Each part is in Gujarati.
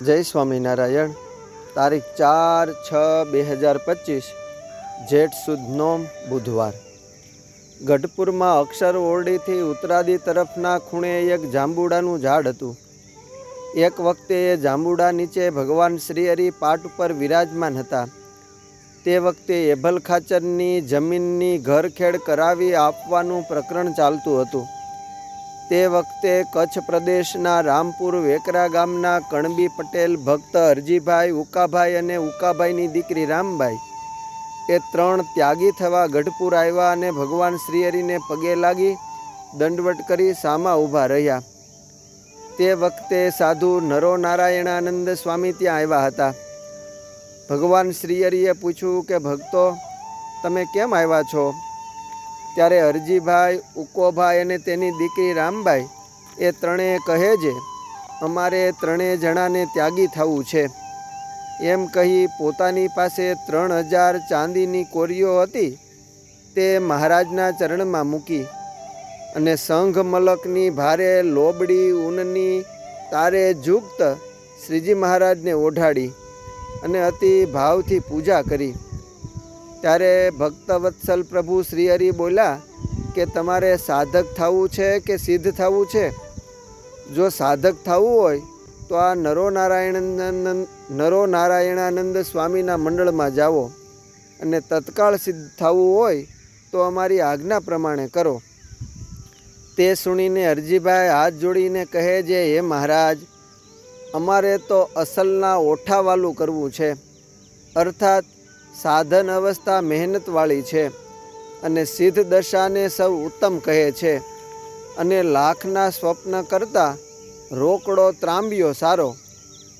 જય સ્વામિનારાયણ. તારીખ ચાર છ બે હજાર પચીસ, જેઠ સુદ નોમ બુધવાર. ગઢપુરમાં અક્ષર ઓરડીથી ઉત્તરાદી તરફના ખૂણે એક જાંબુડાનું ઝાડ હતું. એક વખતે એ જાંબુડા નીચે ભગવાન શ્રીહરિ પાટ ઉપર વિરાજમાન હતા. તે વખતે એભલ ખાચરની જમીનની ઘરખેડ કરાવી આપવાનું પ્રકરણ ચાલતું હતું. તે વખતે કચ્છ પ્રદેશના રામપુર વેકરા ગામના કણબી પટેલ ભક્ત હરજીભાઈ, ઉકાભાઈ અને ઉકાભાઈની દીકરી રામબાઈ. એ ત્રણ ત્યાગી થવા ગઢપુર આવ્યા અને ભગવાન શ્રીહરિને પગે લાગી દંડવટ કરી સામા ઊભા રહ્યા. તે વખતે સાધુ નરો નારાયણાનંદ સ્વામી ત્યાં આવ્યા હતા. ભગવાન શ્રીહરિએ પૂછ્યું કે, ભક્તો, તમે કેમ આવ્યા છો? ત્યારે હરજીભાઈ, ઉકોભાઈ અને તેની દીકરી રામબાઈ એ ત્રણેય કહે છે, અમારે ત્રણેય જણાને ત્યાગી થવું છે. એમ કહી પોતાની પાસે ત્રણ હજાર ચાંદીની કોરીઓ હતી, તે મહારાજના ચરણમાં મૂકી અને સંઘ મલકની ભારે લોબડી, ઊનની તારે ઝુકત શ્રીજી મહારાજને ઓઢાડી અને અતિ ભાવથી પૂજા કરી. ત્યારે ભક્તવત્સલ પ્રભુ શ્રી હરિ બોલ્યા કે તમારે સાધક થવું છે કે સિદ્ધ થવું છે? જો સાધક થવું હોય, તો આ નરો નારાયણ નરો નારાયણાનંદ સ્વામીના મંડળમાં જાઓ અને તત્કાળ સિદ્ધ થવું હોય, તો અમારી આજ્ઞા પ્રમાણે કરો. તે સુણીને અરજીભાઈ હાથ જોડીને કહે છે, હે મહારાજ, અમારે તો અસલના ઓઠાવાલું કરવું છે. અર્થાત સાધન અવસ્થા મહેનતવાળી છે અને સિદ્ધ દશાને સૌ ઉત્તમ કહે છે. અને લાખના સ્વપ્ન કરતાં રોકડો ત્રાંબિયો સારો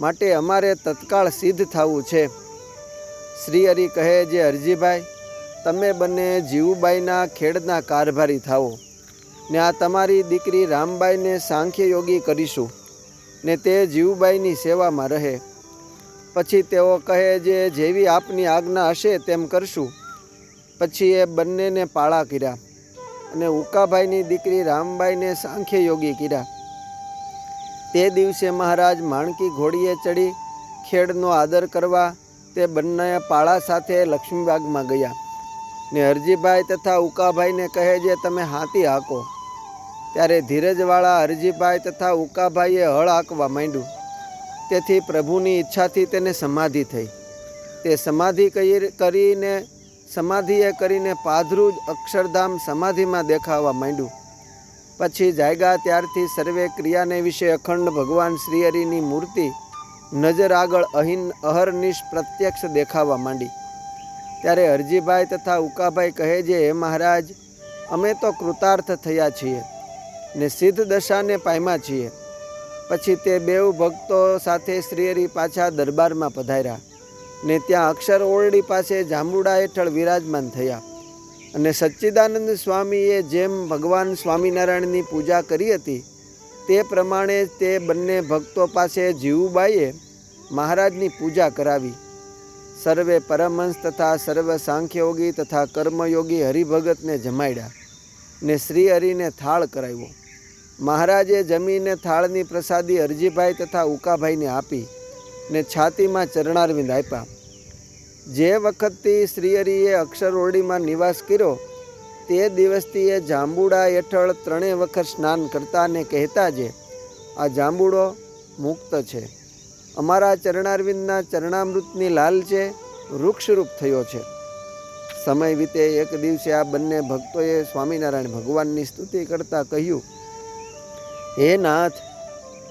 માટે અમારે તત્કાળ સિદ્ધ થવું છે. શ્રી હરિ કહે જે હરજીભાઈ તમે બંને જીવુબાઈના ખેડના કારભારી થાઓ. ને આ તમારી દીકરી રામબાઈને સાંખ્ય યોગી કરીશું. ને તે જીવુબાઈની સેવામાં રહે. પછી તેઓ કહે, જે જેવી આપની આજ્ઞા હશે તેમ કરશું. પછી એ બંનેને પાળા કર્યા અને ઉકાભાઈની દીકરી રામબાઈને સાંખ્ય યોગી કર્યા. તે દિવસે મહારાજ માણકી ઘોડીએ ચડી ખેડનો આદર કરવા તે બંને પાળા સાથે લક્ષ્મીબાગમાં ગયા ને હરજીભાઈ તથા ઉકાભાઈને કહે, જે તમે હાથી હાંકો. ત્યારે ધીરજવાળા હરજીભાઈ તથા ઉકાભાઈએ હળ હાંકવા માંડ્યું. તેથી પ્રભુની ઈચ્છાથી તેને સમાધિ થઈ. તે સમાધિ કરી- કરીને, સમાધિએ કરીને પાધરું જ અક્ષરધામ સમાધિમાં દેખાવા માંડ્યું. પછી જાયગા ત્યારથી સર્વે ક્રિયાને વિશે અખંડ ભગવાન શ્રીહરિની મૂર્તિ નજર આગળ અહિન અહર્નિશ પ્રત્યક્ષ દેખાવા માંડી. ત્યારે હરજીભાઈ તથા ઉકાભાઈ કહે છે, હે મહારાજ, અમે તો કૃતાર્થ થયા છીએ ને સિદ્ધ દશાને પામ્યા છીએ. પછી તે બેઉ ભક્તો સાથે શ્રીહરિ પાછા દરબારમાં પધાર્યા ને ત્યાં અક્ષર ઓરડી પાસે જાંબુડા હેઠળ વિરાજમાન થયા. અને સચ્ચિદાનંદ સ્વામીએ જેમ ભગવાન સ્વામિનારાયણની પૂજા કરી હતી, તે પ્રમાણે તે બંને ભક્તો પાસે જીવુબાઈએ મહારાજની પૂજા કરાવી. સર્વે પરમહંસ તથા સર્વ સાંખ્યયોગી તથા કર્મયોગી હરિભગતને જમાડ્યા ને શ્રી હરિને થાળ કરાવ્યો. મહારાજે જમીને થાળની પ્રસાદી અરજીભાઈ તથા ઉકાભાઈને આપી ને છાતીમાં ચરણારવિંદ આપ્યા. જે વખતથી શ્રીહરિએ અક્ષર ઓરડીમાં નિવાસ કર્યો, તે દિવસથી એ જાંબુડા હેઠળ ત્રણેય વખત સ્નાન કરતા ને કહેતા જે આ જાંબુડો મુક્ત છે. અમારા ચરણારવિંદના ચરણામૃતની લાલચે વૃક્ષરૂપ થયો છે. સમય વીતે એક દિવસે આ બંને ભક્તોએ સ્વામિનારાયણ ભગવાનની સ્તુતિ કરતાં કહ્યું હે નાથ,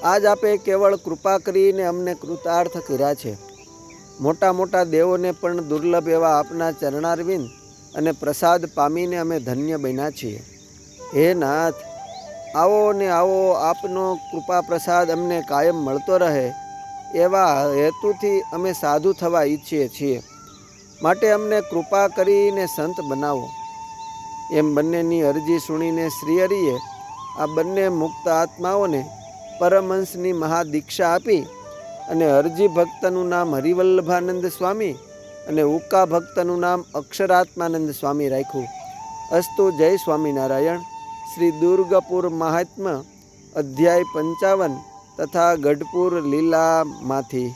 આજ આપે કેવળ કૃપા કરીને અમને કૃતાર્થ કર્યા છે. મોટા મોટા દેવોને પણ દુર્લભ એવા આપના ચરણારવિંદ અને પ્રસાદ પામીને અમે ધન્ય બન્યા છીએ. હે નાથ, આવો ને આવો આપનો કૃપા પ્રસાદ અમને કાયમ મળતો રહે, એવા હેતુથી અમે સાધુ થવા ઈચ્છીએ છીએ. માટે અમને કૃપા કરીને સંત બનાવો. એમ બંનેની અરજી સુણીને શ્રીહરિએ આ બંને મુક્ત આત્માઓને પરમહંસની મહાદીક્ષા આપી અને હરજી ભક્તનું નામ હરિવલ્લભાનંદ સ્વામી અને ઉકા ભક્તનું નામ અક્ષરાત્માનંદ સ્વામી રાખ્યું. અસ્તુ જય સ્વામિનારાયણ. શ્રી દુર્ગપુર મહાત્મા અધ્યાય પંચાવન તથા ગઢપુર લીલામાંથી.